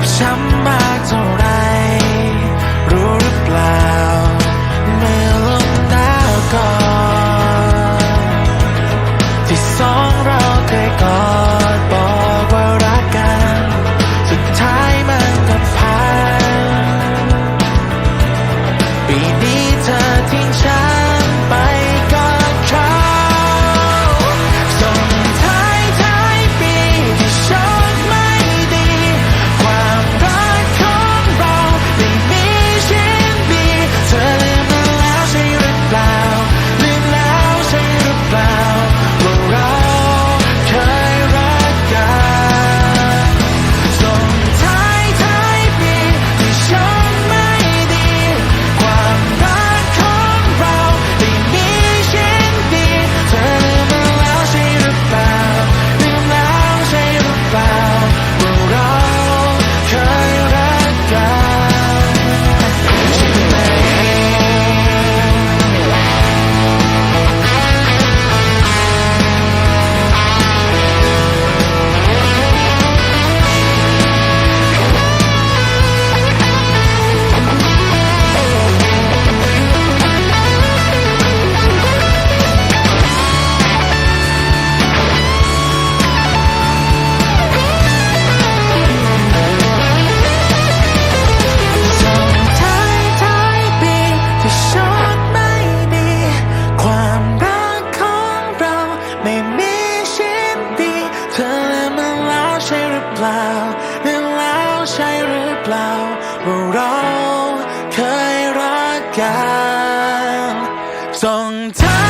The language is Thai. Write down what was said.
บช้ำมากเท่าไร เปล่าเรื่องแล้วใช่หรือเปล่าว่าเราเคยรักกันส่งท้า